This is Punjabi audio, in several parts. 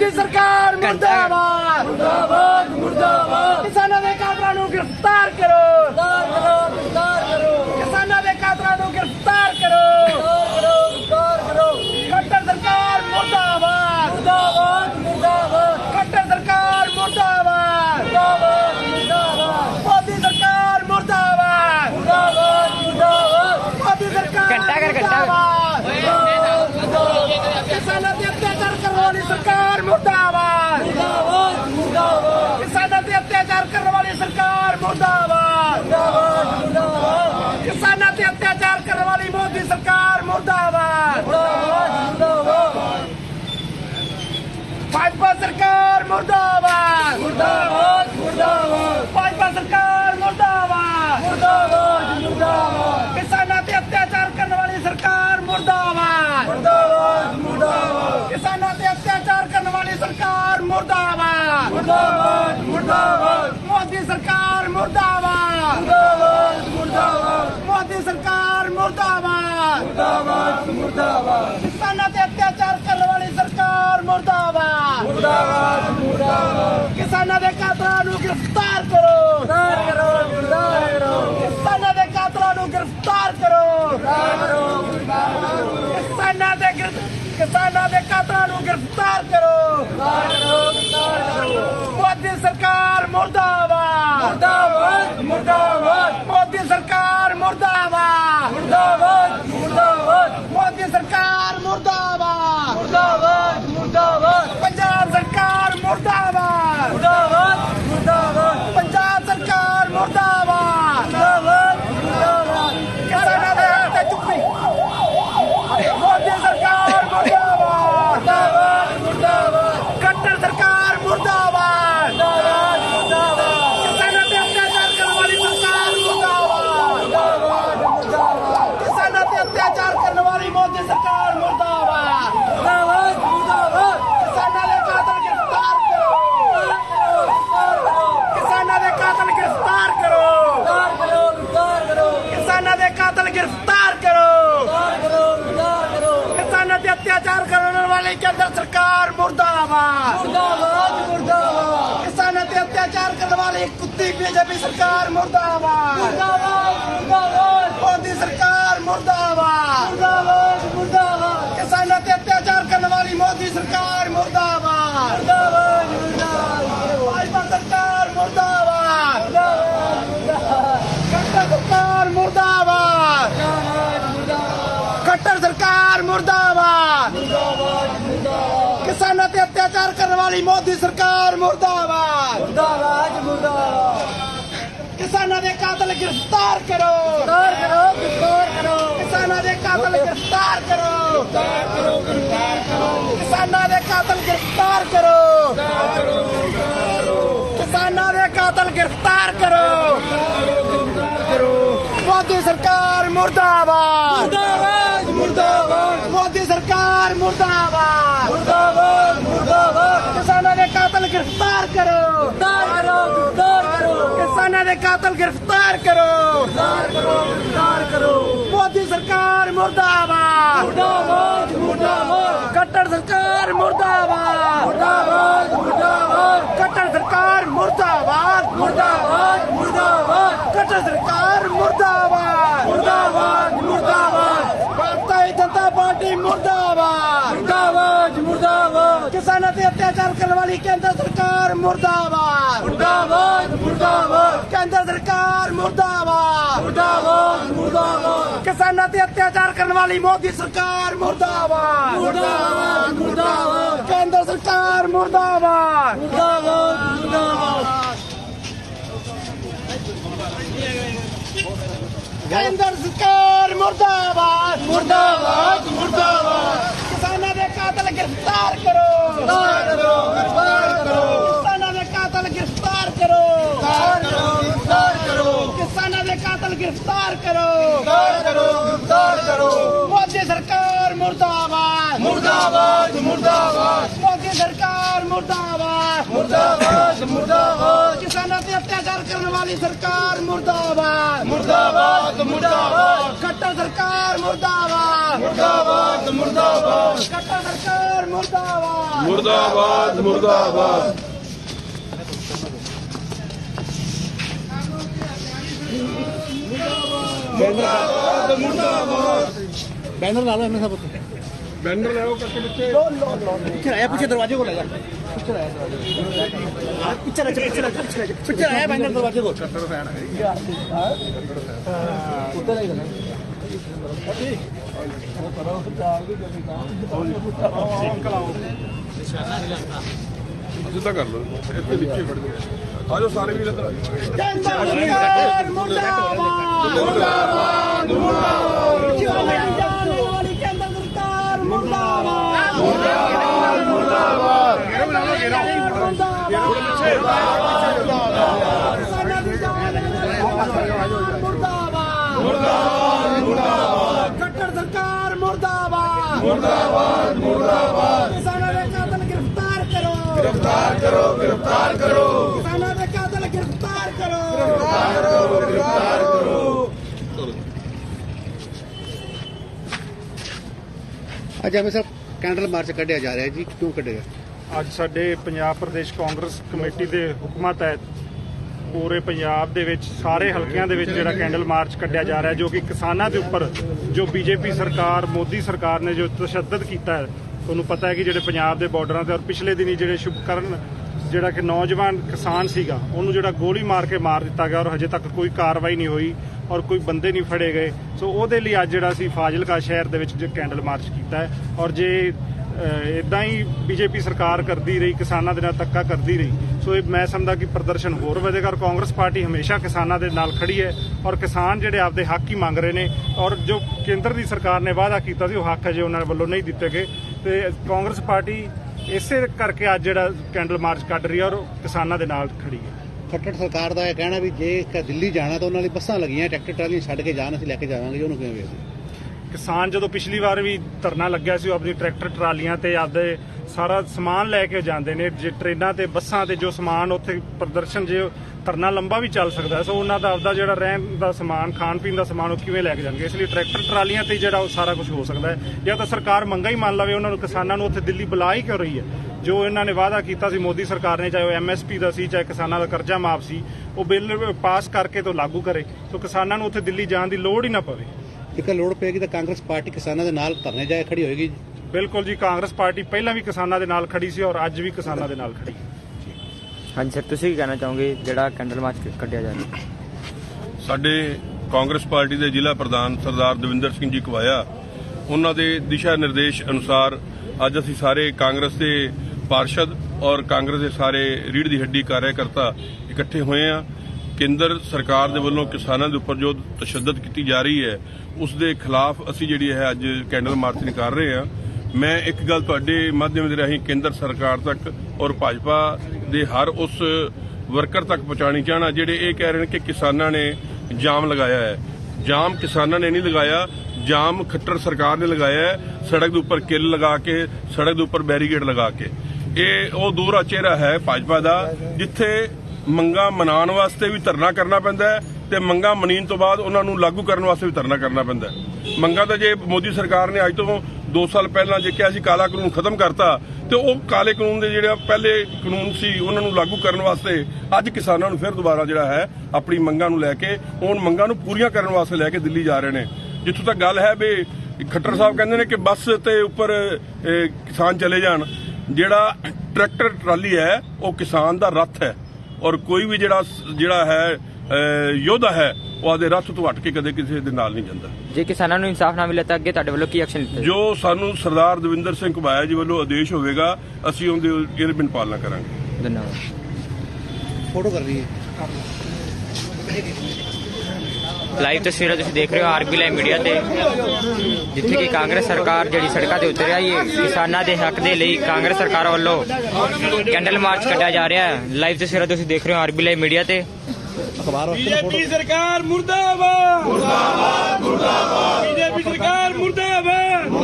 ਮੋਦੀ ਸਰਕਾਰ ਮੁਰਦਾਬਾਦ! ਮੁਰਦਾਬਾਦ ਮੁਰਦਾਬਾਦ! ਕਿਸਾਨਾਂ ਦੇ ਕਾਤਲਾਂ ਨੂੰ ਗ੍ਰਿਫਤਾਰ ਕਰੋ! ਸਰਕਾਰ ਕਰੋ ਸਰਕਾਰ ਕਰੋ! ਕਿਸਾਨਾਂ ਦੇ ਕਾਤਲਾਂ ਨੂੰ ਗ੍ਰਿਫਤਾਰ ਕਰੋ! ਸਰਕਾਰ ਕਰੋ ਖੱਟਰ ਸਰਕਾਰ ਮੁਰਦਾਬਾਦ! ਮੁਰਦਾਬਾਦ ਮੁਰਦਾਬਾਦ! ਖੱਟਰ ਸਰਕਾਰ ਮੁਰਦਾਬਾਦ! ਮੁਰਦਾਬਾਦ ਮੁਰਦਾਬਾਦ! ਮੋਦੀ ਸਰਕਾਰ ਮੁਰਦਾਬਾਦ! ਮੁਰਦਾਬਾਦ ਮੁਰਦਾਬਾਦ! ਮੋਦੀ ਸਰਕਾਰ ਘੰਟਾ ਕਰ, ਘੰਟਾ। ਕਿਸਾਨਾਂ ਤੇ ਅਤਿਆਚਾਰ ਕਰਨ ਵਾਲੀ ਸਰਕਾਰ ਮੁਰਦਾਬਾਦ ਮੁਰਦਾਬਾਦ ਮੁਰਦਾਬਾਦ ਕਿਸਾਨਾਂ ਤੇ ਅਤਿਆਚਾਰ ਕਰਨ ਵਾਲੀ ਸਰਕਾਰ ਮੁਰਦਾਬਾਦ। ਮੁਰਦਾਬਾਦ ਕਿਸਾਨਾਂ ਤੇ ਅਤਿਆਚਾਰ ਕਰਨ ਵਾਲੀ ਮੋਦੀ ਸਰਕਾਰ ਮੁਰਦਾਬਾਦ ਮੁਰਦਾਬਾਦ। ਭਾਜਪਾ ਸਰਕਾਰ ਮੁਰਦਾਬਾਦ। ਮੁਰਦਾਬਾਦ ਮੁਰਦਾਬਾਦ। ਭਾਜਪਾ ਸਰਕਾਰ ਮੁਰਦਾਬਾਦ। ਮੁਰਦਾਬਾਦ ਮੁਰਦਾਬਾਦ। ਕਿਸਾਨਾਂ ਤੇ ਅਤਿਆਚਾਰ ਕਰਨ ਵਾਲੀ ਸਰਕਾਰ ਮੁਰਦਾਬਾਦ। ਮੁਰਦਾਬਾਦ ਮੁਰਦਾਬਾਦ। ਕਿਸਾਨਾਂ ਤੇ ਅਤਿਆਚਾਰ ਕਰਨ ਵਾਲੀ ਸਰਕਾਰ ਮੁਰਦਾਬਾਦ। ਮੁਰਦਾਬਾਦ ਮੁਰਦਾਬਾਦ। ਮੁਰਦਾਬਾਦ। ਮੁਰਦਾਬਾਦ ਮੁਰਦਾਬਾਦ। ਮੋਦੀ ਸਰਕਾਰ ਮੁਰਦਾਬਾਦ। ਮੁਰਦਾਬਾਦ ਮੁਰਦਾਬਾਦ। ਕਿਸਾਨਾਂ ਤੇ ਅਤਿਆਚਾਰ ਕਰਨ ਵਾਲੀ ਸਰਕਾਰ ਮੁਰਦਾਬਾਦ। ਮੁਰਦਾਬਾਦ ਮੁਰਦਾਬਾਦ। ਕਿਸਾਨਾਂ ਦੇ ਕਾਤਲਾਂ ਨੂੰ ਗ੍ਰਿਫਤਾਰ ਕਰੋ। ਸਰਕਾਰ ਕਰੋ ਸਰਕਾਰ ਕਰੋ। ਕਿਸਾਨਾਂ ਦੇ ਕਾਤਲਾਂ ਨੂੰ ਗ੍ਰਿਫਤਾਰ ਕਰੋ। ਸਰਕਾਰ ਕਰੋ ਕਿਸਾਨਾਂ ਦੇ ਕਿਸਾਨਾਂ ਦੇ ਕਾਤਲਾਂ ਨੂੰ ਗ੍ਰਿਫਤਾਰ ਕਰੋ। ਸਰਕਾਰ ਕਰੋ ਸਰਕਾਰ ਕਰੋ। ਮੋਦੀ ਸਰਕਾਰ ਮੁਰਦਾਬਾਦ। ਮੁਰਦਾਬਾਦ ਮੁਰਦਾਬਾਦ ਮੋਦੀ ਸਰਕਾਰ ਮੁਰਦਾਬਾਦ ਮੁਰਦਾਬਾਦ ਮੁਰਦਾਬਾਦ ਮੋਦੀ ਸਰਕਾਰ ਮੁਰਦਾਬਾਦ ਮੁਰਦਾਬਾਦ ਮੁਰਦਾਬਾਦ ਪੰਜਾਬ ਸਰਕਾਰ ਮੁਰਦਾਬਾਦ ਮੁਰਦਾਬਾਦ ਮੁਰਦਾਬਾਦ ਪੰਜਾਬ ਸਰਕਾਰ ਮੁਰਦਾਬਾਦ ਮੁਰਦਾਬਾਦ ਮੁਰਦਾਬਾਦ ਕਿਸਾਨਾਂ ਦੇ ਹੱਕ ਤੇ ਚੁੱਪੀ ਮੋਦੀ ਸਰਕਾਰ ਮੁਰਦਾਬਾਦ ਮੁਰਦਾਬਾਦ ਮੁਰਦਾਬਾਦ ਕੱਟਰ ਸਰਕਾਰ ਮੁਰਦਾਬਾਦ ਮੁਰਦਾਬਾਦ ਮੁਰਦਾਬਾਦ ਕਿਸਾਨਾਂ ਤੇ ਅਤਿਆਚਾਰ ਕਰਨ ਵਾਲੀ ਸਰਕਾਰ ਮੁਰਦਾਬਾਦ ਮੁਰਦਾਬਾਦ ਕਿਸਾਨਾਂ ਤੇ ਅਤਿਆਚਾਰ ਕਰਨ ਵਾਲੀ ਮੋਦੀ ਸਰਕਾਰ ਮੁਰਦਾਬਾਦ ਮੁਰਦਾਬਾਦ ਮੁਰਦਾਬਾਦ ਕਿਸਾਨਾਂ ਦੇ ਕਾਤਲ ਗ੍ਰਿਫਤਾਰ ਕਰੋ ਕਿਸਾਨਾਂ ਦੇ ਕਾਤਲ ਗ੍ਰਿਫਤਾਰ ਕਰੋ ਸਰਕਾਰ ਕਰੋ ਸਰਕਾਰ ਕਰੋ ਕਿਸਾਨਾਂ ਦੇ ਕਾਤਲ ਗ੍ਰਿਫਤਾਰ ਕਰੋ ਸਰਕਾਰ ਕਰੋ ਸਰਕਾਰ ਕਰੋ ਕਿਸਾਨਾਂ ਤੇ ਅਤਿਆਚਾਰ ਕਰਨ ਵਾਲੀ ਕੇਂਦਰ ਸਰਕਾਰ ਮੁਰਦਾਬਾਦ। ਮੁਰਦਾਬਾਦ ਮੁਰਦਾਬਾਦ। ਕਿਸਾਨਾਂ ਤੇ ਅਤਿਆਚਾਰ ਕਰਨ ਵਾਲੀ ਕੁੱਤੀ ਬੀਜੇਪੀ ਸਰਕਾਰ ਮੁਰਦਾਬਾਦ। ਮੁਰਦਾਬਾਦ ਮੁਰਦਾਬਾਦ। ਮੋਦੀ ਸਰਕਾਰ ਮੁਰਦਾਬਾਦ। ਮੁਰਦਾਬਾਦ ਮੁਰਦਾਬਾਦ। ਕਿਸਾਨਾਂ ਤੇ ਅਤਿਆਚਾਰ ਕਰਨ ਵਾਲੀ ਮੋਦੀ ਸਰਕਾਰ ਮੁਰਦਾਬਾਦ। ਮੁਰਦਾਬਾਦ ਮੁਰਦਾਬਾਦ ਭਾਜਪਾ ਸਰਕਾਰ ਮੁਰਦਾਬਾਦ ਖੱਟਰ ਸਰਕਾਰ ਮੁਰਦਾਬਾਦ ਖੱਟਰ ਸਰਕਾਰ ਮੁਰਦਾਬਾਦ ਕਿਸਾਨਾਂ ਤੇ ਅਤਿਆਚਾਰ ਕਰਨ ਵਾਲੀ ਮੋਦੀ ਸਰਕਾਰ ਮੁਰਦਾਬਾਦ। ਮੁਰਦਾਬਾਦ ਮੁਰਦਾਬਾਦ। ਕਿਸਾਨਾਂ ਦੇ ਕਾਤਲ ਗ੍ਰਿਫਤਾਰ ਕਰੋ। ਸਰਕਾਰ ਕਰੋ ਸਰਕਾਰ ਕਰੋ। ਕਿਸਾਨਾਂ ਦੇ ਕਾਤਲ ਗ੍ਰਿਫਤਾਰ ਕਰੋ। ਕਿਸਾਨਾਂ ਦੇ ਕਾਤਲ ਗ੍ਰਿਫਤਾਰ ਕਰੋ। ਕਿਸਾਨਾਂ ਦੇ ਕਾਤਲ ਗ੍ਰਿਫਤਾਰ ਕਰੋ। ਮੋਦੀ ਸਰਕਾਰ ਮੁਰਦਾਬਾਦ। ਮੁਰਦਾਬਾਦ ਮੁਰਦਾਬਾਦ। ਮੋਦੀ ਸਰਕਾਰ ਮੁਰਦਾਬਾਦ। ਮੁਰਦਾਬਾਦ। ਕਾਤਲ ਗ੍ਰਿਫਤਾਰ ਕਰੋ। ਸਰਕਾਰ ਕਰੋ ਸਰਕਾਰ ਕਰੋ। ਕਿਸਾਨਾਂ ਦੇ ਕਾਤਲ ਗ੍ਰਿਫਤਾਰ ਕਰੋ। ਸਰਕਾਰ ਕਰੋ ਸਰਕਾਰ ਕਰੋ। ਮੋਦੀ ਸਰਕਾਰ ਮੁਰਦਾਬਾਦ। ਮੁਰਦਾਬਾਦ ਮੁਰਦਾਬਾਦ। ਕੱਟੜ ਸਰਕਾਰ ਮੁਰਦਾਬਾਦ। ਮੁਰਦਾਬਾਦ ਮੁਰਦਾਬਾਦ। ਕੱਟੜ ਸਰਕਾਰ ਮੁਰਦਾਬਾਦ। ਮੁਰਦਾਬਾਦ ਮੁਰਦਾਬਾਦ। ਕੱਟੜ ਸਰਕਾਰ ਮੁਰਦਾਬਾਦ। ਮੁਰਦਾਬਾਦ ਮੁਰਦਾਬਾਦ। ਭਾਰਤੀ ਜਨਤਾ ਪਾਰਟੀ ਮੁਰਦਾਬਾਦ। ਅਤਿਆਚਾਰ ਕਰਨ ਵਾਲੀ ਕੇਂਦਰ ਸਰਕਾਰ ਮੁਰਦਾਬਾਦ। ਮੁਰਦਾਬਾਦ ਮੁਰਦਾਬਾਦ। ਕੇਂਦਰ ਸਰਕਾਰ ਮੁਰਦਾਬਾਦ। ਮੁਰਦਾਬਾਦ ਮੁਰਦਾਬਾਦ। ਕਿਸਾਨਾਂ ਤੇ ਅਤਿਆਚਾਰ ਕਰਨ ਵਾਲੀ ਮੋਦੀ ਸਰਕਾਰ ਮੁਰਦਾਬਾਦ। ਮੁਰਦਾਬਾਦ ਮੁਰਦਾਬਾਦ। ਕੇਂਦਰ ਸਰਕਾਰ ਮੁਰਦਾਬਾਦ। ਮੁਰਦਾਬਾਦ ਮੁਰਦਾਬਾਦ। ਕੇਂਦਰ ਸਰਕਾਰ ਮੁਰਦਾਬਾਦ। ਮੁਰਦਾਬਾਦ ਮੁਰਦਾਬਾਦ। ਕਾਤਲ ਗ੍ਰਿਫਤਾਰ ਕਰੋ। ਸਰਕਾਰ ਕਰੋ ਸਰਕਾਰ ਕਰੋ। ਕਿਸਾਨਾਂ ਦੇ ਕਾਤਲ ਗ੍ਰਿਫਤਾਰ ਕਰੋ। ਸਰਕਾਰ ਕਰੋ ਸਰਕਾਰ ਕਰੋ। ਕਿਸਾਨਾਂ ਦੇ ਕਾਤਲ ਗ੍ਰਿਫਤਾਰ ਕਰੋ। ਸਰਕਾਰ ਕਰੋ ਸਰਕਾਰ ਕਰੋ। ਮੋਦੀ ਸਰਕਾਰ ਮੁਰਦਾਬਾਦ। ਮੁਰਦਾਬਾਦ ਮੁਰਦਾਬਾਦ। ਮੋਦੀ ਸਰਕਾਰ ਮੁਰਦਾਬਾਦ। ਮੁਰਦਾਬਾਦ ਮੁਰਦਾਬਾਦ। ਵਾਲੀ ਸਰਕਾਰ ਮੁਰਦਾਬਾਦ ਮੁਰਦਾਬਾਦ ਮੁਰਦਾਬਾਦ ਖੱਟਰ ਸਰਕਾਰ ਮੁਰਦਾਬਾਦ ਮੁਰਦਾਬਾਦ ਮੁਰਦਾਬਾਦ ਕੱਟਾ ਸਰਕਾਰ ਮੁਰਦਾਬਾਦ ਮੁਰਦਾਬਾਦ ਮੁਰਦਾਬਾਦ बैनर डालो एमएस साहब ਬੈਨਰ ਲੈਓ ਕਰਕੇ ਬੱਚੇ पीछे आया पीछे दरवाजे को लगा ਪਿਕਚਰ ਆਇਆ ਤੁਹਾਡੇ ਪਿਕਚਰ ਆ ਪਿਕਚਰ ਆ ਪਿਕਚਰ ਆ ਪਿਕਚਰ ਆਇਆ ਬੰਦੇ ਦਰਵਾਜ਼ੇ ਤੋਂ ਕੱਟਰ ਫੈਨ ਹੈ ਹਾਂ ਉੱਤਰ ਆਈ ਨਾ ਉਹ ਪਰਾਂ ਉਹ ਚਾਰ ਵੀ ਜਮੀ ਤਾਂ ਉਹ ਅੰਕਲ ਆਓ ਨਿਸ਼ਾਨਾ ਹਿਲਾਤਾ ਸਿੱਧਾ ਕਰ ਲਓ ਇੱਥੇ ਲਿਖੀ ਫੜ ਲਓ ਆਜੋ ਸਾਰੇ ਵੀਰ ਇੱਧਰ ਮੁਰਦਾਬਾਦ ਮੁਰਦਾਬਾਦ ਮੁਰਦਾਬਾਦ ਮੁਰਦਾਬਾਦ ਮੁਰਦਾਬਾਦ ਮੁਰਦਾਬਾਦ! ਮੁਰਦਾਬਾਦ ਮੁਰਦਾਬਾਦ ਕੱਟੜ ਸਰਕਾਰ ਮੁਰਦਾਬਾਦ ਮੁਰਦਾਬਾਦ ਮੁਰਦਾਬਾਦ ਕਿਸਾਨਾਂ ਦੇ ਕਾਤਲ ਗ੍ਰਿਫਤਾਰ ਕਰੋ ਗ੍ਰਿਫਤਾਰ ਕਰੋ ਗ੍ਰਿਫਤਾਰ ਕਰੋ ਕਿਸਾਨਾਂ ਦੇ ਕਾਤਲ ਗ੍ਰਿਫਤਾਰ ਕਰੋ ਅੱਜ ਐਮਐਸ ਸਾਹਿਬ ਕੈਂਡਲ ਮਾਰਚ ਕੱਢਿਆ ਜਾ ਰਿਹਾ ਜੀ, ਕਿਉਂ ਕੱਢਿਆ ਅੱਜ ਸਾਡੇ ਪੰਜਾਬ ਪ੍ਰਦੇਸ਼ ਕਾਂਗਰਸ ਕਮੇਟੀ ਦੇ ਹੁਕਮਾਂ ਤਹਿਤ ਪੂਰੇ ਪੰਜਾਬ ਦੇ ਵਿੱਚ, ਸਾਰੇ ਹਲਕਿਆਂ ਦੇ ਵਿੱਚ ਜਿਹੜਾ ਕੈਂਡਲ ਮਾਰਚ ਕੱਢਿਆ ਜਾ ਰਿਹਾ, ਜੋ ਕਿ ਕਿਸਾਨਾਂ ਦੇ ਉੱਪਰ, ਜੋ ਬੀਜੇਪੀ ਸਰਕਾਰ, ਮੋਦੀ ਸਰਕਾਰ ਨੇ ਜੋ ਤਸ਼ੱਦਦ ਕੀਤਾ ਹੈ, ਤੁਹਾਨੂੰ ਪਤਾ ਹੈ ਕਿ ਜਿਹੜੇ ਪੰਜਾਬ ਦੇ ਬਾਰਡਰਾਂ ਤੇ ਔਰ ਪਿਛਲੇ ਦਿਨੀ ਜਿਹੜੇ ਸ਼ੁਭਕਰਨ, ਜਿਹੜਾ ਕਿ ਨੌਜਵਾਨ ਕਿਸਾਨ ਸੀਗਾ, ਉਹਨੂੰ ਜਿਹੜਾ ਗੋਲੀ ਮਾਰ ਕੇ ਮਾਰ ਦਿੱਤਾ ਗਿਆ ਔਰ ਹਜੇ ਤੱਕ ਕੋਈ ਕਾਰਵਾਈ ਨਹੀਂ ਹੋਈ ਔਰ ਕੋਈ ਬੰਦੇ ਨਹੀਂ ਫੜੇ ਗਏ। ਸੋ ਉਹਦੇ ਲਈ ਅੱਜ ਜਿਹੜਾ ਅਸੀਂ ਫਾਜ਼ਿਲਕਾ ਸ਼ਹਿਰ ਦੇ ਵਿੱਚ ਜੇ ਕੈਂਡਲ ਮਾਰਚ ਕੀਤਾ ਹੈ ਔਰ ਜੇ ਇਦਾਂ ਹੀ ਬੀਜੇਪੀ ਸਰਕਾਰ ਕਰਦੀ ਰਹੀ, ਕਿਸਾਨਾਂ ਦੇ ਨਾਲ ਧੱਕਾ ਕਰਦੀ ਰਹੀ। ਸੋ ਇਹ ਮੈਂ ਸਮਝਦਾ ਕਿ ਪ੍ਰਦਰਸ਼ਨ ਹੋਰ ਵਧੇਗਾ ਔਰ ਕਾਂਗਰਸ ਪਾਰਟੀ ਹਮੇਸ਼ਾ ਕਿਸਾਨਾਂ ਦੇ ਨਾਲ ਖੜੀ ਹੈ ਔਰ ਕਿਸਾਨ ਜਿਹੜੇ ਆਪਦੇ ਹੱਕ ਹੀ ਮੰਗ ਰਹੇ ਨੇ ਔਰ ਜੋ ਕੇਂਦਰ ਦੀ ਸਰਕਾਰ ਨੇ ਵਾਅਦਾ ਕੀਤਾ ਸੀ, ਉਹ ਹੱਕ ਅਜੇ ਉਹਨਾਂ ਵੱਲੋਂ ਨਹੀਂ ਦਿੱਤੇ ਗਏ। ਤੇ ਕਾਂਗਰਸ ਪਾਰਟੀ ਇਸੇ ਕਰਕੇ ਅੱਜ ਜਿਹੜਾ ਕੈਂਡਲ ਮਾਰਚ ਕੱਢ ਰਹੀ ਹੈ ਔਰ ਕਿਸਾਨਾਂ ਦੇ ਨਾਲ ਖੜੀ ਹੈ। ਖੱਟੜ ਸਰਕਾਰ ਦਾ ਇਹ ਕਹਿਣਾ ਵੀ ਜੇ ਕ- ਦਿੱਲੀ ਜਾਣਾ ਤਾਂ ਉਹਨਾਂ ਲਈ ਬੱਸਾਂ ਲੱਗੀਆਂ, ਟਰੈਕਟਰ ਟਰਾਲੀਆਂ ਛੱਡ ਕੇ ਜਾਣ, ਅਸੀਂ ਲੈ ਕੇ ਜਾਵਾਂਗੇ, ਉਹਨੂੰ ਕਿਵੇਂ ਵੇਖਦੇ? ਕਿਸਾਨ ਜਦੋਂ ਪਿਛਲੀ ਵਾਰ ਵੀ ਧਰਨਾ ਲੱਗਿਆ ਸੀ, ਉਹ ਆਪਣੀ ਟਰੈਕਟਰ, ਟਰਾਲੀਆਂ ਤੇ ਆਪਦੇ ਸਾਰਾ ਸਮਾਨ ਲੈ ਕੇ ਜਾਂਦੇ ਨੇ, ਜੇ ਟ੍ਰੇਨਾਂ ਤੇ, ਬੱਸਾਂ ਤੇ ਜੋ ਸਮਾਨ ਉੱਥੇ ਪ੍ਰਦਰਸ਼ਨ, ਜੇ ਧਰਨਾ ਲੰਬਾ ਵੀ ਚੱਲ ਸਕਦਾ ਸੋ ਉਹਨਾਂ ਦਾ ਆਪਦਾ ਜਿਹੜਾ ਰਹਿਣ ਦਾ ਸਮਾਨ ਖਾਣ ਪੀਣ ਦਾ ਸਮਾਨ ਉਹ ਕਿਵੇਂ ਲੈ ਕੇ ਜਾਣਗੇ? ਇਸ ਲਈ ਟਰੈਕਟਰ, ਟਰਾਲੀਆਂ ਤੇ ਜਿਹੜਾ ਉਹ ਸਾਰਾ ਕੁਝ ਹੋ ਸਕਦਾ ਹੈ। ਜਾਂ ਤਾਂ ਸਰਕਾਰ ਮੰਗਾ ਹੀ ਮੰਨ ਲਵੇ, ਉਹਨਾਂ ਨੂੰ ਕਿਸਾਨਾਂ ਨੂੰ ਉੱਥੇ ਦਿੱਲੀ ਬੁਲਾ ਹੀ ਕਿਉਂ ਰਹੀ ਹੈ? ਜੋ ਇਹਨਾਂ ਨੇ ਵਾਅਦਾ ਕੀਤਾ ਸੀ, ਮੋਦੀ ਸਰਕਾਰ ਨੇ, ਚਾਹੇ ਉਹ ਐਮਐਸਪੀ ਦਾ ਸੀ, ਚਾਹੇ ਕਿਸਾਨਾਂ ਦਾ ਕਰਜ਼ਾ ਮਾਫ ਸੀ, ਉਹ ਬਿੱਲ ਪਾਸ ਕਰਕੇ ਤੋਂ ਲਾਗੂ ਕਰੇ, ਸੋ ਕਿਸਾਨਾਂ ਨੂੰ ਉੱਥੇ ਦਿੱਲੀ ਜਾਣ ਦੀ ਲੋੜ ਹੀ ਨਾ ਪਵੇ। ਜੇਕਰ ਲੋੜ ਪਏਗੀ ਤਾਂ ਕਾਂਗਰਸ ਪਾਰਟੀ ਕਿਸਾਨਾਂ ਦੇ ਨਾਲ ਧਰਨੇ ਜਾਏ ਖੜੀ ਹੋਏਗੀ। ਜੀ। ਬਿਲਕੁਲ ਜੀ ਕਾਂਗਰਸ ਪਾਰਟੀ ਪਹਿਲਾਂ ਵੀ ਕਿਸਾਨਾਂ ਦੇ ਨਾਲ ਖੜੀ ਸੀ ਔਰ ਅੱਜ ਵੀ ਕਿਸਾਨਾਂ ਦੇ ਨਾਲ ਖੜੀ। ਹੈ ਹਾਂਜੀ ਸਰ ਤੁਸੀਂ ਕੀ ਕਹਿਣਾ ਚਾਹੋਗੇ ਜਿਹੜਾ ਕੈਂਡਲ ਮਾਰਚ ਕੱਢਿਆ ਜਾ ਰਿਹਾ? ਸਾਡੇ ਕਾਂਗਰਸ ਪਾਰਟੀ ਦੇ ਜ਼ਿਲ੍ਹਾ ਪ੍ਰਧਾਨ ਸਰਦਾਰ ਦਵਿੰਦਰ ਸਿੰਘ ਜੀ ਕਵਾਇਆ ਉਹਨਾਂ ਦੇ ਦਿਸ਼ਾ ਨਿਰਦੇਸ਼ ਅਨੁਸਾਰ ਅੱਜ ਅਸੀਂ ਸਾਰੇ ਕਾਂਗਰਸ ਦੇ ਪਾਰਸ਼ਦ ਔਰ ਕਾਂਗਰਸ ਦੇ ਸਾਰੇ ਰੀੜ ਦੀ ਹੱਡੀ ਕਾਰਜਕਰਤਾ ਇਕੱਠੇ ਹੋਏ ਆ ਕੇਂਦਰ ਸਰਕਾਰ ਦੇ ਵੱਲੋਂ ਕਿਸਾਨਾਂ ਦੇ ਉੱਪਰ ਜੋ ਤਸ਼ੱਦਦ ਕੀਤੀ ਜਾ ਰਹੀ ਹੈ, ਉਸ ਦੇ ਖਿਲਾਫ ਅਸੀਂ ਜਿਹੜੀ ਹੈ ਅੱਜ ਕੈਂਡਲ ਮਾਰਚ ਕਰ ਰਹੇ ਹਾਂ। ਮੈਂ ਇੱਕ ਗੱਲ ਤੁਹਾਡੇ ਮਾਧਿਅਮ ਦੇ ਰਾਹੀਂ ਕੇਂਦਰ ਸਰਕਾਰ ਤੱਕ ਔਰ ਭਾਜਪਾ ਦੇ ਹਰ ਉਸ ਵਰਕਰ ਤੱਕ ਪਹੁੰਚਾਣੀ ਚਾਹਣਾ ਜਿਹੜੇ ਇਹ ਕਹਿ ਰਹੇ ਨੇ ਕਿ ਕਿਸਾਨਾਂ ਨੇ ਜਾਮ ਲਗਾਇਆ ਹੈ। ਜਾਮ ਕਿਸਾਨਾਂ ਨੇ ਨਹੀਂ ਲਗਾਇਆ, ਜਾਮ ਖੱਟਰ ਸਰਕਾਰ ਨੇ ਲਗਾਇਆ ਹੈ, ਸੜਕ ਦੇ ਉੱਪਰ ਕਿੱਲ ਲਗਾ ਕੇ, ਸੜਕ ਦੇ ਉੱਪਰ ਬੈਰੀਕੇਡ ਲਗਾ ਕੇ। ਇਹ ਉਹ ਦੂਰਾ ਚਿਹਰਾ ਹੈ ਭਾਜਪਾ ਦਾ, ਜਿੱਥੇ ਮੰਗਾ ਮਨਾਉਣ ਵਾਸਤੇ ਵੀ ਧਰਨਾ ਕਰਨਾ ਪੈਂਦਾ ਹੈ ਤੇ ਮੰਗਾ ਮਨੀਨ ਤੋਂ ਬਾਅਦ ਉਹਨਾਂ ਨੂੰ ਲਾਗੂ ਕਰਨ ਵਾਸਤੇ ਵੀ ਧਰਨਾ ਕਰਨਾ ਪੈਂਦਾ ਹੈ। ਮੰਗਾ ਤਾਂ ਜੇ ਮੋਦੀ ਸਰਕਾਰ ਨੇ ਅੱਜ ਤੋਂ 2 ਸਾਲ ਪਹਿਲਾਂ ਜੇ ਕਿਹਾ ਸੀ ਕਾਲਾ ਕਾਨੂੰਨ ਖਤਮ ਕਰਤਾ, ਤੇ ਉਹ ਕਾਲੇ ਕਾਨੂੰਨ ਦੇ ਜਿਹੜੇ ਪਹਿਲੇ ਕਾਨੂੰਨ ਸੀ, ਉਹਨਾਂ ਨੂੰ ਲਾਗੂ ਕਰਨ ਵਾਸਤੇ ਅੱਜ ਕਿਸਾਨਾਂ ਨੂੰ ਫਿਰ ਦੁਬਾਰਾ ਜਿਹੜਾ ਹੈ ਆਪਣੀ ਮੰਗਾਂ ਨੂੰ ਲੈ ਕੇ ਉਹਨਾਂ ਮੰਗਾਂ ਨੂੰ ਪੂਰੀਆਂ ਕਰਨ ਵਾਸਤੇ ਲੈ ਕੇ ਦਿੱਲੀ ਜਾ ਰਹੇ ਨੇ। ਜਿੱਥੋਂ ਤੱਕ ਗੱਲ ਹੈ ਵੀ ਖੱਟਰ ਸਾਹਿਬ ਕਹਿੰਦੇ ਨੇ ਕਿ ਬੱਸ ਤੇ ਉੱਪਰ ਕਿਸਾਨ ਚਲੇ ਜਾਣ। ਜਿਹੜਾ ਟਰੈਕਟਰ ਟਰਾਲੀ ਹੈ, ਉਹ ਕਿਸਾਨ ਦਾ ਰੱਥ ਹੈ। ਔਰ ਕੋਈ ਵੀ ਜਿਹੜਾ ਜਿਹੜਾ ਹੈ ਯੋਧਾ ਹੈ ਉਹ ਆਦੇ ਰੱਥ ਤੋਂ ਹਟ ਕੇ ਕਦੇ ਕਿਸੇ ਦੇ ਨਾਲ ਨਹੀਂ ਜਾਂਦਾ। ਜੇ ਕਿਸਾਨਾਂ ਨੂੰ ਇਨਸਾਫ ਨਾ ਮਿਲੇ ਤਾਂ ਅੱਗੇ ਤੁਹਾਡੇ ਵੱਲੋਂ ਕੀ ਐਕਸ਼ਨ ਲਿੱਤਾ ਜੋ ਸਾਨੂੰ ਸਰਦਾਰ ਦਵਿੰਦਰ ਸਿੰਘ ਘੁਬਾਇਆ ਜੀ ਵੱਲੋਂ ਆਦੇਸ਼ ਹੋਵੇਗਾ ਅਸੀਂ ਉਹਦੇ ਇਹਦੀ ਬਿਨ ਪਾਲਣਾ ਕਰਾਂਗੇ। ਧੰਨਵਾਦ। ਫੋਟੋ ਕਰ ਰਹੀ ਹੈ ਲਾਈਵ ਤਸਵੀਰਾਂ ਤੁਸੀਂ ਦੇਖ ਰਹੇ ਹੋ ਆਰਬੀ ਲਾਈਵ ਮੀਡੀਆ ਤੇ, ਜਿੱਥੇ ਕਿ ਕਾਂਗਰਸ ਸਰਕਾਰ ਜਿਹੜੀ ਸੜਕਾਂ ਤੇ ਉਤਰ ਆਈ ਹੈ, ਕਿਸਾਨਾਂ ਦੇ ਹੱਕ ਦੇ ਲਈ ਕਾਂਗਰਸ ਸਰਕਾਰ ਵੱਲੋਂ ਕੈਂਡਲ ਮਾਰਚ ਕੱਢਿਆ ਜਾ ਰਿਹਾ ਹੈ। ਲਾਈਵ ਤਸਵੀਰਾਂ ਤੁਸੀਂ ਦੇਖ ਰਹੇ ਹੋ ਆਰਬੀ ਲਾਈਵ ਮੀਡੀਆ ਤੇ। ਬੀਜੇਪੀ ਸਰਕਾਰ ਮੁਰਦਾਬਾਦ। ਮੁਰਦਾਬਾਦ ਮੁਰਦਾਬਾਦ ਬੀਜੇਪੀ ਸਰਕਾਰ ਮੁਰਦਾਬਾਦ।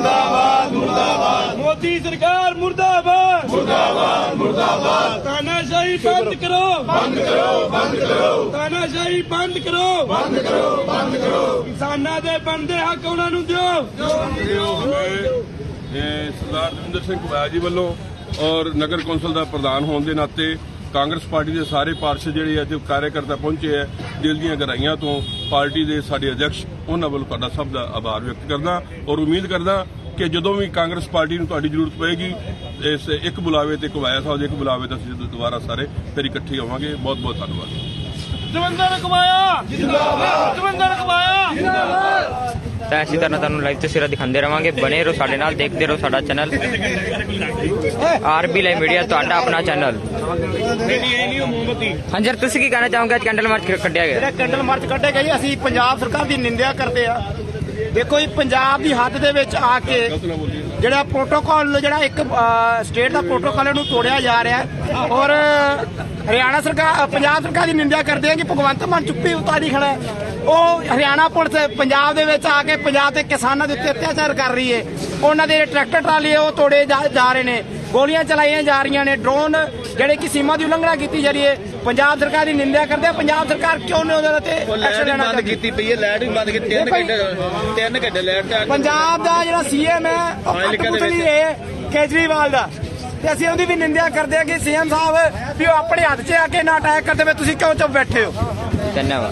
ਮੁਰਦਾਬਾਦ ਮੁਰਦਾਬਾਦ। ਮੋਦੀ ਸਰਕਾਰ ਮੁਰਦਾਬਾਦ। ਮੁਰਦਾਬਾਦ ਮੁਰਦਾਬਾਦ। ਤਾਨਾਸ਼ਾਹੀ ਬੰਦ ਕਰੋ। ਬੰਦ ਕਰੋ ਬੰਦ ਕਰੋ। ਤਾਨਾਸ਼ਾਹੀ ਬੰਦ ਕਰੋ। ਬੰਦ ਕਰੋ ਬੰਦ ਕਰੋ। ਕਿਸਾਨਾਂ ਦੇ ਬੰਦੇ ਹੱਕ ਉਹਨਾਂ ਨੂੰ ਦਿਓ। ਸਰਦਾਰ ਦਵਿੰਦਰ ਸਿੰਘ ਕੁਬਾਇਆ ਜੀ ਵੱਲੋਂ ਔਰ ਨਗਰ ਕੌਂਸਲ ਦਾ ਪ੍ਰਧਾਨ ਹੋਣ ਦੇ ਨਾਤੇ ਕਾਂਗਰਸ ਪਾਰਟੀ ਦੇ ਸਾਰੇ ਪਾਰਸ਼ਦ ਜਿਹੜੇ ਅੱਜ ਕਾਰਜਕਰਤਾ ਪਹੁੰਚੇ ਹੈ ਦਿਲ ਦੀਆਂ ਗਹਿਰਾਈਆਂ ਤੋਂ ਪਾਰਟੀ ਦੇ ਸਾਡੇ ਅਧਿਕਸ਼ ਉਹਨਾਂ ਵੱਲੋਂ ਤੁਹਾਡਾ ਸਭ ਦਾ ਆਭਾਰ ਵਿਅਕਤ ਕਰਦਾ ਔਰ ਉਮੀਦ ਕਰਦਾ ਕਿ ਜਦੋਂ ਵੀ ਕਾਂਗਰਸ ਪਾਰਟੀ ਨੂੰ ਤੁਹਾਡੀ ਜ਼ਰੂਰਤ ਪਏਗੀ ਇਸ ਇੱਕ ਬੁਲਾਵੇ ਤੇ ਕੁਬਾਇਆ ਸਾਹਿਬ ਦੇ ਇੱਕ ਬੁਲਾਵੇ ਤੇ ਅਸੀਂ ਦੁਬਾਰਾ ਸਾਰੇ ਫਿਰ ਇਕੱਠੇ ਹੋਵਾਂਗੇ। ਬਹੁਤ ਬਹੁਤ ਧੰਨਵਾਦ। ਦਵਿੰਦਰ ਕੁਮਾਇਆ ਜਿੰਦਾਬਾਦ! ਦਵਿੰਦਰ ਕੁਮਾਇਆ ਤਾਂ ਇਸੇ ਤਰ੍ਹਾਂ ਤੁਹਾਨੂੰ ਲਾਈਵ ਤਸਵੀਰਾਂ ਦਿਖਾਉਂਦੇ ਰਵਾਂਗੇ। ਬਣੇ ਰਹੋ ਸਾਡੇ ਨਾਲ ਦੇਖਦੇ ਰਹੋ ਸਾਡਾ ਚੈਨਲ ਆਰਬੀ ਲਾਈਵ ਮੀਡੀਆ ਤੁਹਾਡਾ ਆਪਣਾ ਚੈਨਲ ਹਾਂਜੀ ਸਰ ਤੁਸੀਂ ਕੀ ਕਹਿਣਾ ਚਾਹੋਗੇ? ਅੱਜ ਕੈਂਡਲ ਮਾਰਚ ਕੱਢਿਆ ਗਿਆ? ਜਿਹੜਾ ਕੈਂਡਲ ਮਾਰਚ ਕੱਢੇਗਾ ਜੀ ਅਸੀਂ ਪੰਜਾਬ ਸਰਕਾਰ ਦੀ ਨਿੰਦਿਆ ਕਰਦੇ ਆ। ਦੇਖੋ ਜੀ ਪੰਜਾਬ ਦੀ ਹੱਦ ਦੇ ਵਿੱਚ ਆ ਕੇ ਜਿਹੜਾ ਪ੍ਰੋਟੋਕਾਲ ਜਿਹੜਾ ਇੱਕ ਸਟੇਟ ਦਾ ਪ੍ਰੋਟੋਕਾਲ ਨੂੰ ਤੋੜਿਆ ਜਾ ਰਿਹਾ ਹੈ। ਔਰ ਹਰਿਆਣਾ ਸਰਕਾਰ ਪੰਜਾਬ ਸਰਕਾਰ ਦੀ ਨਿੰਦਿਆ ਕਰਦੇ ਆ ਕਿ ਭਗਵੰਤ ਮਾਨ ਚੁੱਪੀ ਉਤਾਰੀ ਖੜਾ ਹੈ। ਉਹ ਹਰਿਆਣਾ ਪੁਲਿਸ ਪੰਜਾਬ ਦੇ ਵਿੱਚ ਆ ਕੇ ਪੰਜਾਬ ਦੇ ਕਿਸਾਨਾਂ ਦੇ ਉੱਤੇ ਅਤਿਆਚਾਰ ਕਰ ਰਹੀ ਹੈ ਉਹਨਾਂ ਦੇ ਟਰੈਕਟਰ ਟਰਾਲੀ ਉਹ ਤੋੜੇ ਜਾ ਰਹੇ ਨੇ। ਗੋਲੀਆਂ ਚਲਾਈਆਂ ਜਾ ਰਹੀਆਂ ਨੇ। ਡਰੋਨ ਜਿਹੜੇ ਕਿ ਸੀਮਾ ਦੀ ਉਲੰਘਣਾ ਕੀਤੀ ਜਾ ਰਹੀ ਹੈ ਪੰਜਾਬ ਸਰਕਾਰ ਦੀ ਨਿੰਦਿਆ ਕਰਦੇ ਆ। ਪੰਜਾਬ ਸਰਕਾਰ ਕਿਉਂ ਨਹੀਂ ਉਹਦੇ ਤੇ ਐਕਸ਼ਨ ਲੈਣਾ ਬੰਦ ਕੀਤੀ ਪਈ ਹੈ ਲਾਈਟ ਵੀ ਬੰਦ ਕੀਤੀ ਤਿੰਨ ਦੇਖੋ ਜੀ, ਘੰਟੇ ਤਿੰਨ ਘੰਟੇ ਲਾਈਟ ਤੇ ਪੰਜਾਬ ਦਾ ਜਿਹੜਾ ਸੀਐਮ ਹੈ ਉਹ ਕਠਪੁਤਲੀ ਹੈ ਕੇਜਰੀਵਾਲ ਦਾ। ਤੇ ਅਸੀਂ ਉਹਦੀ ਵੀ ਨਿੰਦਿਆ ਕਰਦੇ ਹਾਂ ਕਿ ਸੀਐਮ ਸਾਹਿਬ ਵੀ ਉਹ ਆਪਣੇ ਹੱਥ 'ਚ ਆ ਕੇ ਨਾ ਅਟੈਕ ਕਰਦੇ ਵੇ ਤੁਸੀਂ ਕਿਉਂ ਚੁੱਪ ਬੈਠੇ ਹੋ? ਧੰਨਵਾਦ।